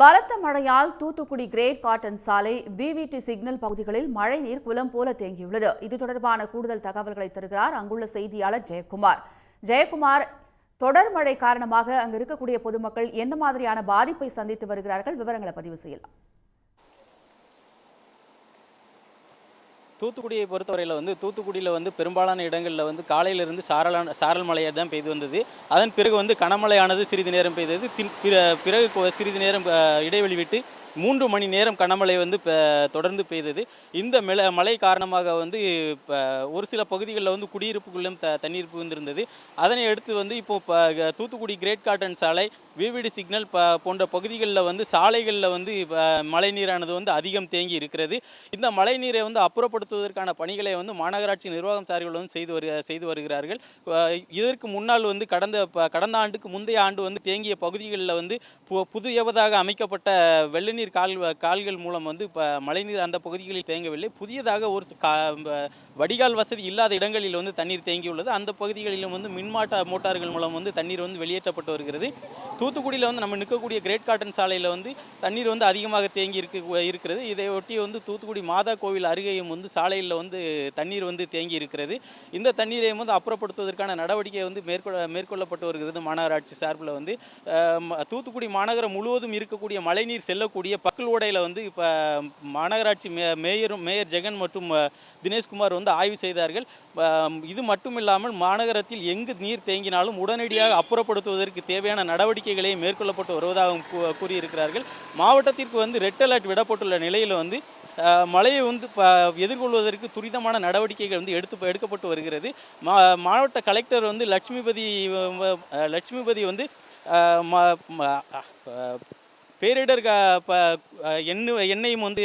பலத்த மழையால் Thoothukudi great cotton சாலை விவிடி சிக்னல் பகுதிகளில் மழைநீர் குளம் போல தேங்கியுள்ளது. இது தொடர்பான கூடுதல் தகவல்களை தருகிறார் அங்குள்ள செய்தியாளர் ஜெயக்குமார். ஜெயக்குமார் தொடர் மழை காரணமாக அங்கு இருக்கக்கூடிய பொதுமக்கள் என்ன மாதிரியான பாதிப்பை சந்தித்து வருகிறார்கள்? விவரங்களை பதிவு செய்யலாம். தூத்துக்குடியை பொறுத்தவரையில் வந்து தூத்துக்குடியில் வந்து பெரும்பாலான இடங்களில் வந்து காலையிலிருந்து சாரலான சாரல் மழையாக தான் பெய்து வந்தது. அதன் பிறகு வந்து கனமழையானது சிறிது நேரம் பெய்தது. பின் பிற- பிறகு சிறிது நேரம் இடைவெளி விட்டு மூன்று மணி நேரம் கனமழை வந்து தொடர்ந்து பெய்தது. இந்த மெல மழை காரணமாக வந்து இப்போ ஒரு சில பகுதிகளில் வந்து குடியிருப்புக்குள்ளும் த தண்ணீர் புகுந்திருந்தது. அதனை அடுத்து வந்து இப்போ ப- தூத்துக்குடி கிரேட் காட்டன் சாலை விவிடி சிக்னல் ப போன்ற பகுதிகளில் வந்து சாலைகளில் வந்து இப்ப மழைநீரானது வந்து அதிகம் தேங்கி இருக்கிறது. இந்த மழைநீரை வந்து அப்புறப்படுத்துவதற்கான பணிகளை வந்து மாநகராட்சி நிர்வாகம் சார்கள் வந்து செய்து வரு செய்து வருகிறார்கள். இதற்கு முன்னால் வந்து கடந்த ப- கடந்த ஆண்டுக்கு முந்தைய ஆண்டு வந்து தேங்கிய பகுதிகளில் வந்து பு- எவதாக அமைக்கப்பட்ட மழைநீர் கால் கால்கள் மூலம் வந்து இப்போ மழைநீர் அந்த பகுதிகளில் தேங்கவில்லை. புதியதாக ஒரு வடிகால் வசதி இல்லாத இடங்களில் வந்து தண்ணீர் தேங்கியுள்ளது. அந்த பகுதிகளிலும் வந்து மின்மாட்ட மோட்டார்கள் மூலம் வந்து தண்ணீர் வந்து வெளியேற்றப்பட்டு வருகிறது. தூத்துக்குடியில் வந்து நம்ம நிற்கக்கூடிய கிரேட் காட்டன் சாலையில் வந்து தண்ணீர் வந்து அதிகமாக தேங்கி இருக்கு இருக்கிறது. இதை ஒட்டி வந்து தூத்துக்குடி மாதா கோவில் அருகேயும் வந்து சாலையில் வந்து தண்ணீர் வந்து தேங்கி இருக்கிறது. இந்த தண்ணீரையும் வந்து அப்புறப்படுத்துவதற்கான நடவடிக்கை வந்து மேற்கொள்ள மேற்கொள்ளப்பட்டு வருகிறது. மாநகராட்சி சார்பில் வந்து தூத்துக்குடி மாநகரம் முழுவதும் இருக்கக்கூடிய மழைநீர் செல்லக்கூடிய பக்கல் ஓடையில் வந்து இப்போ மாநகராட்சி மே மேயரும் மேயர் ஜெகன் மற்றும் தினேஷ்குமார் வந்து ஆய்வு செய்தார்கள். இது மட்டும் இல்லாமல் மாநகரத்தில் எங்கு நீர் தேங்கினாலும் உடனடியாக அப்புறப்படுத்துவதற்கு தேவையான நடவடிக்கைகளை மேற்கொள்ளப்பட்டு வருவதாகவும் கூ- கூறியிருக்கிறார்கள். மாவட்டத்திற்கு வந்து ரெட் அலர்ட் விடப்பட்டுள்ள நிலையில் வந்து மழையை வந்து ப எதிர்கொள்வதற்கு துரிதமான நடவடிக்கைகள் வந்து எடுத்து எடுக்கப்பட்டு வருகிறது. மா மாவட்ட கலெக்டர் வந்து லட்சுமிபதி லட்சுமிபதி வந்து பேரிடர் ப- எண்ணெய் எண்ணெயும் வந்து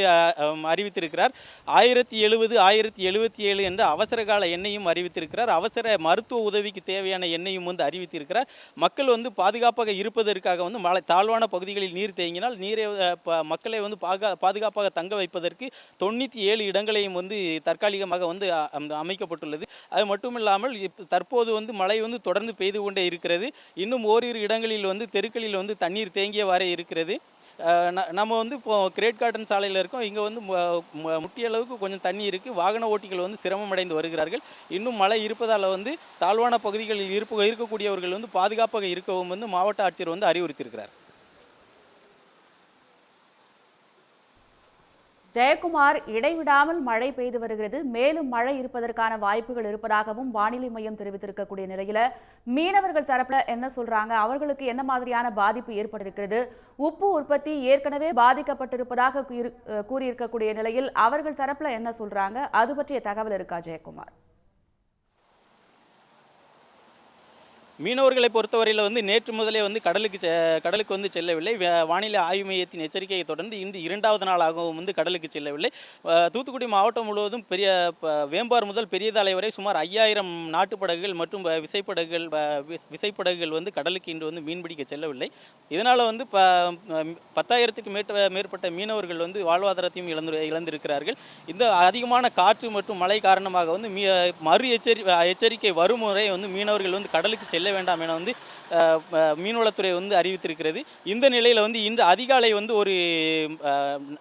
அறிவித்திருக்கிறார். ஆயிரத்தி எழுபது ஆயிரத்தி எழுபத்தி ஏழு என்ற அவசர கால எண்ணையும் அறிவித்திருக்கிறார். அவசர மருத்துவ உதவிக்கு தேவையான எண்ணையும் வந்து அறிவித்திருக்கிறார். மக்கள் வந்து பாதுகாப்பாக இருப்பதற்காக வந்து மழை தாழ்வான பகுதிகளில் நீர் தேங்கினால் நீரை ப- மக்களை வந்து பாகா பாதுகாப்பாக தங்க வைப்பதற்கு தொண்ணூற்றி ஏழு இடங்களையும் வந்து தற்காலிகமாக வந்து அமைக்கப்பட்டுள்ளது. அது மட்டும் இல்லாமல் தற்போது வந்து மழை வந்து தொடர்ந்து பெய்து கொண்டே இருக்கிறது. இன்னும் ஓரிரு இடங்களில் வந்து தெருக்களில் வந்து தண்ணீர் தேங்கியவாறே இருக்கிறது. நம்ம வந்து இப்போ கிரேட் காட்டன் சாலையில் இருக்கோம். இங்கே வந்து முட்டிய அளவுக்கு கொஞ்சம் தண்ணி இருக்குது வாகன ஓட்டிகள் வந்து சிரமமடைந்து வருகிறார்கள். இன்னும் மழை இருப்பதால் வந்து தாழ்வான பகுதிகளில் இருப்பு இருக்கக்கூடியவர்கள் வந்து பாதுகாப்பாக இருக்கவும் வந்து மாவட்ட ஆட்சியர் வந்து அறிவுறுத்தியிருக்கிறார். ஜெயக்குமார் இடைவிடாமல் மழை பெய்து வருகிறது. மேலும் மழை இருப்பதற்கான வாய்ப்புகள் இருப்பதாகவும் வானிலை மையம் தெரிவித்திருக்கக்கூடிய நிலையில மீனவர்கள் தரப்புல என்ன சொல்றாங்க? அவர்களுக்கு என்ன மாதிரியான பாதிப்பு ஏற்பட்டிருக்கிறது? உப்பு உற்பத்தி ஏற்கனவே பாதிக்கப்பட்டிருப்பதாக கூறி- கூறியிருக்கக்கூடிய நிலையில் அவர்கள் தரப்புல என்ன சொல்றாங்க? அது பற்றிய தகவல் இருக்கா ஜெயக்குமார்? மீனவர்களை பொறுத்தவரையில் வந்து நேற்று முதலே வந்து கடலுக்கு செ- கடலுக்கு வந்து செல்லவில்லை. வானிலை ஆய்வு மையத்தின் எச்சரிக்கையை தொடர்ந்து இன்று இரண்டாவது நாளாகவும் வந்து கடலுக்கு செல்லவில்லை. தூத்துக்குடி மாவட்டம் முழுவதும் பெரிய ப- வேம்பார் முதல் பெரியதாலை வரை சுமார் ஐயாயிரம் நாட்டுப் படகுகள் மற்றும் வ- விசைப்படகுகள் விஸ்- விசைப்படகுகள் வந்து கடலுக்கு இன்று வந்து மீன்பிடிக்க செல்லவில்லை. இதனால் வந்து ப பத்தாயிரத்துக்கு மேற்ப மேற்பட்ட மீனவர்கள் வந்து வாழ்வாதாரத்தையும் இழந்து இழந்திருக்கிறார்கள். இந்த அதிகமான காற்று மற்றும் மழை காரணமாக வந்து மீ மறு எச்சரி எச்சரிக்கை வரும் முறை வந்து மீனவர்கள் வந்து கடலுக்கு செல்ல வேண்டாம் என வந்து மீன்வளத்துறை வந்து அறிவித்திருக்கிறது. இந்த நிலையில் வந்து இன்று அதிகாலை வந்து ஒரு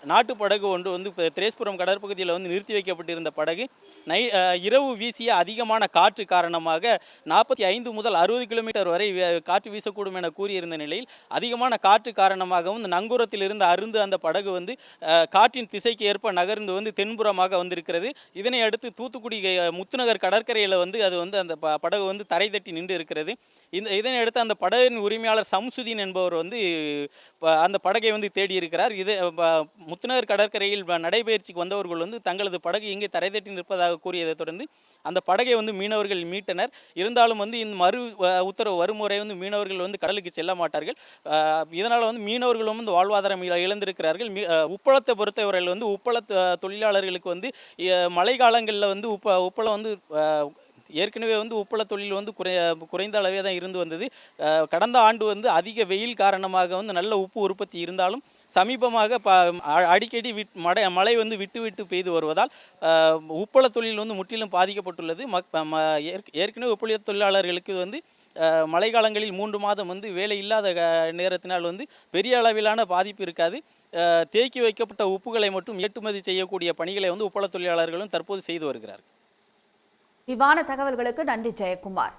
நாட்டு படகு ஒன்று வந்து இப்போ திரேஸ்புரம் கடற்பகுதியில் வந்து நிறுத்தி வைக்கப்பட்டிருந்த படகு நை இரவு வீசிய அதிகமான காற்று காரணமாக நாற்பத்தி ஐந்து முதல் அறுபது கிலோமீட்டர் வரை காற்று வீசக்கூடும் என கூறியிருந்த நிலையில் அதிகமான காற்று காரணமாகவும் நங்கூரத்தில் இருந்து அருந்து அந்த படகு வந்து காற்றின் திசைக்கு ஏற்ப நகர்ந்து வந்து தென்புறமாக வந்திருக்கிறது. இதனை அடுத்து தூத்துக்குடி முத்துநகர் கடற்கரையில் வந்து அது வந்து அந்த ப- படகு வந்து தரை தட்டி நின்று இருக்கிறது. இந்த இதனை அடுத்து அந்த படகின் உரிமையாளர் சம்சுதீன் என்பவர் வந்து ப- அந்த படகை வந்து தேடி இருக்கிறார் இது முத்துநகர் கடற்கரையில் நடைபயிற்சிக்கு வந்தவர்கள் வந்து தங்களது படகு இங்கே தரைதட்டி நிற்பதாக கூறியதை தொடர்ந்து அந்த படகை வந்து மீனவர்கள் மீட்டனர். இருந்தாலும் வந்து இந்த மறு உத்தரவு வரும் முறை வந்து மீனவர்கள் வந்து கடலுக்கு செல்ல மாட்டார்கள். இதனால் வந்து மீனவர்களும் வந்து வாழ்வாதாரம் இழந்திருக்கிறார்கள். உப்பளத்தை பொறுத்தவரையில் வந்து உப்பள தொழிலாளர்களுக்கு வந்து மழை காலங்களில் வந்து உப்ப உப்பளம் வந்து ஏற்கனவே வந்து உப்பள தொழில் வந்து குறை குறைந்த அளவே தான் இருந்து வந்தது. கடந்த ஆண்டு வந்து அதிக வெயில் காரணமாக வந்து நல்ல உப்பு உற்பத்தி இருந்தாலும் சமீபமாக ப அடிக்கடி விட் மடை மழை வந்து விட்டு விட்டு பெய்து வருவதால் உப்பள தொழில் வந்து முற்றிலும் பாதிக்கப்பட்டுள்ளது. மக் ம- ஏற்கனவே உப்பள தொழிலாளர்களுக்கு வந்து மழை மழைக்காலங்களில் மூன்று மாதம் வந்து வேலை இல்லாத நேரத்தினால் வந்து பெரிய அளவிலான பாதிப்பு இருக்காது. தேக்கி வைக்கப்பட்ட உப்புகளை மட்டும் ஏற்றுமதி செய்யக்கூடிய பணிகளை வந்து உப்பள தொழிலாளர்களும் தற்போது செய்து வருகிறார்கள். விரிவான தகவல்களுக்கு நன்றி ஜெயக்குமார்.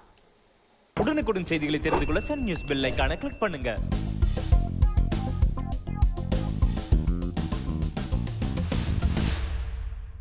உடனுக்குடன் செய்திகளை தெரிந்து கொள்ள சன் நியூஸ் பெல் ஐக்கான கிளிக் பண்ணுங்க.